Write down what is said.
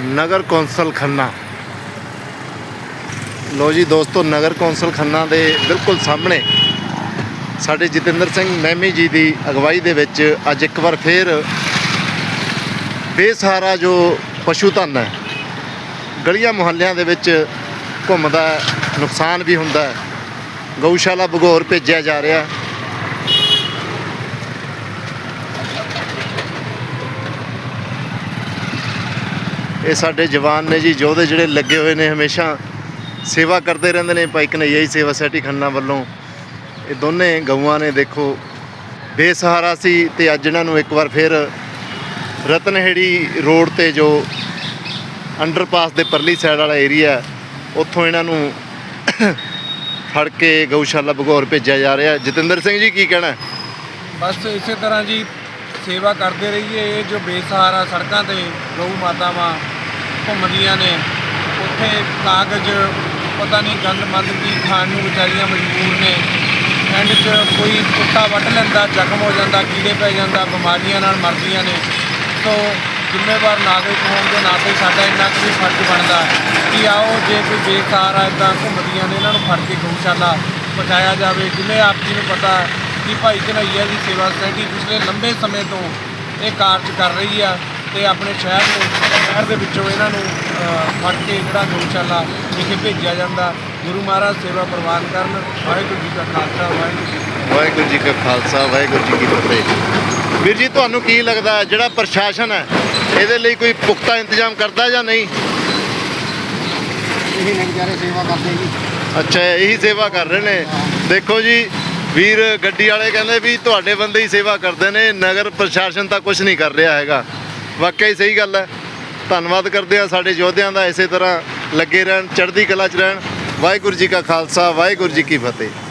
ਨਗਰ council Khanna. ਲੋ ਜੀ ਦੋਸਤੋ, ਨਗਰ council Khanna ਦੇ ਬਿਲਕੁਲ ਸਾਹਮਣੇ ਸਾਡੇ ਜਤਿੰਦਰ ਸਿੰਘ ਮਹਿਮੀ ਜੀ ਦੀ ਅਗਵਾਈ ਦੇ ਵਿੱਚ ਅੱਜ ਇੱਕ ਵਾਰ ਫੇਰ ਬੇਸਹਾਰਾ ਜੋ ਪਸ਼ੂ ਧਨ ਹੈ, ਗਲੀਆਂ ਮੁਹੱਲਿਆਂ ਦੇ ਵਿੱਚ ਘੁੰਮਦਾ ਨੁਕਸਾਨ ਵੀ ਹੁੰਦਾ ਗਊਸ਼ਾਲਾ ਬਗੌਰ ਭੇਜਿਆ ਜਾ ਰਿਹਾ। ਇਹ ਸਾਡੇ ਜਵਾਨ ਨੇ ਜੀ ਯੋਧੇ ਜਿਹੜੇ ਲੱਗੇ ਹੋਏ ਨੇ ਹਮੇਸ਼ਾ ਸੇਵਾ ਕਰਦੇ ਰਹਿੰਦੇ ਨੇ। ਭਾਈ ਕਨਈਆ ਸੇਵਾ ਸੈਟੀ ਖੰਨਾ ਵੱਲੋਂ। ਇਹ ਦੋਨੇ ਗਊਆਂ ਨੇ, ਦੇਖੋ, ਬੇਸਹਾਰਾ ਸੀ ਤੇ ਅੱਜ ਇਹਨਾਂ ਨੂੰ ਇੱਕ ਵਾਰ ਫਿਰ ਰਤਨਹੇੜੀ ਰੋਡ ਤੇ ਜੋ ਅੰਡਰਪਾਸ ਦੇ ਪਰਲੀ ਸਾਈਡ ਵਾਲਾ ਏਰੀਆ ਉੱਥੋਂ ਇਹਨਾਂ ਨੂੰ ਫੜ ਕੇ ਗਊਸ਼ਾਲਾ ਬਗੌਰ ਭੇਜਿਆ ਜਾ ਰਿਹਾ। ਜਤਿੰਦਰ ਸਿੰਘ ਜੀ, ਕੀ ਕਹਿਣਾ? ਬਸ ਇਸੇ ਤਰ੍ਹਾਂ ਜੀ, ਸੇਵਾ ਕਰਦੇ ਰਹੀਏ। ਇਹ ਜੋ ਬੇਸਹਾਰਾ ਸੜਕਾਂ ਤੇ ਗਊ ਮਾਤਾਵਾਂ ਘੁੰਮਦੀਆਂ ਨੇ। ਉੱਥੇ ਕਾਗਜ਼, ਪਤਾ ਨਹੀਂ ਗੰਦ ਮੰਦ ਕੀ ਖਾਣ ਨੂੰ ਵਿਚਾਰੀਆਂ ਮਜਬੂਰ ਨੇ। ਐਂਡ 'ਚ ਕੋਈ ਕੁੱਤਾ ਵੱਢ ਲੈਂਦਾ, ਜ਼ਖਮ ਹੋ ਜਾਂਦਾ, ਕੀੜੇ ਪੈ ਜਾਂਦਾ, ਬਿਮਾਰੀਆਂ ਨਾਲ ਮਰਦੀਆਂ ਨੇ। ਸੋ ਜ਼ਿੰਮੇਵਾਰ ਨਾਗਰਿਕ ਹੋਣ ਦੇ ਨਾਤੇ ਸਾਡਾ ਇੰਨਾ ਕੁ ਵੀ ਫਰਜ਼ ਬਣਦਾ ਕਿ ਆਓ, ਜੇ ਕੋਈ ਬੇਕਾਰ ਆ, ਇਦਾਂ ਘੁੰਮਦੀਆਂ ਨੇ, ਇਹਨਾਂ ਨੂੰ ਫੜ ਕੇ ਗਊਸ਼ਾਲਾ ਪਹੁੰਚਾਇਆ ਜਾਵੇ। ਜਿਵੇਂ ਆਪ ਜੀ ਨੂੰ ਪਤਾ ਕਿ ਭਾਈ ਕਨਈਆ ਦੀ ਸੇਵਾ ਸੁਸਾਇਟੀ ਪਿਛਲੇ ਲੰਬੇ ਸਮੇਂ ਤੋਂ ਇਹ ਕਾਰਜ ਕਰ ਰਹੀ ਆ ਤੇ ਆਪਣੇ ਸ਼ਹਿਰ ਨੂੰ ਸ਼ਹਿਰ ਦੇ ਵਿੱਚੋਂ ਇਹਨਾਂ ਨੂੰ ਫੜ ਕੇ ਜਿਹੜਾ ਗਊਸ਼ਾਲਾ ਵਿਖੇ ਭੇਜਿਆ ਜਾਂਦਾ। ਗੁਰੂ ਮਹਾਰਾਜ ਸੇਵਾ ਪ੍ਰਵਾਨ ਕਰਨ। ਵਾਹਿਗੁਰੂ ਜੀ ਕਾ ਖਾਲਸਾ ਵਾਹਿਗੁਰੂ ਜੀ ਵਾਹਿਗੁਰੂ ਜੀ ਕਾ ਖਾਲਸਾ ਵਾਹਿਗੁਰੂ ਜੀ ਕੀ ਫਤਿਹ। ਵੀਰ ਜੀ ਤੁਹਾਨੂੰ ਕੀ ਲੱਗਦਾ ਜਿਹੜਾ ਪ੍ਰਸ਼ਾਸਨ ਹੈ ਇਹਦੇ ਲਈ ਕੋਈ ਪੁਖਤਾ ਇੰਤਜ਼ਾਮ ਕਰਦਾ ਜਾਂ ਨਹੀਂ? ਇਹ ਨੇ ਵਿਚਾਰੇ ਸੇਵਾ ਕਰਦੇ ਜੀ। ਅੱਛਾ ਇਹੀ ਸੇਵਾ ਕਰ ਰਹੇ ਨੇ। ਦੇਖੋ ਜੀ ਵੀਰ ਗੱਡੀ ਵਾਲੇ ਕਹਿੰਦੇ ਵੀ ਤੁਹਾਡੇ ਬੰਦੇ ਹੀ ਸੇਵਾ ਕਰਦੇ ਨੇ। ਨਗਰ ਪ੍ਰਸ਼ਾਸਨ ਤਾਂ ਕੁਝ ਨਹੀਂ ਕਰ ਰਿਹਾ ਹੈਗਾ। ਵਾਕਿਆ ਹੀ ਸਹੀ ਗੱਲ ਹੈ। ਧੰਨਵਾਦ ਕਰਦੇ ਆ ਸਾਡੇ ਯੋਧਿਆਂ ਦਾ ਇਸੇ ਤਰ੍ਹਾਂ ਲੱਗੇ ਰਹਿਣ, ਚੜ੍ਹਦੀ ਕਲਾ 'ਚ ਰਹਿਣ। ਵਾਹਿਗੁਰੂ ਜੀ ਕਾ ਖਾਲਸਾ, ਵਾਹਿਗੁਰੂ ਜੀ ਕੀ ਫਤਿਹ।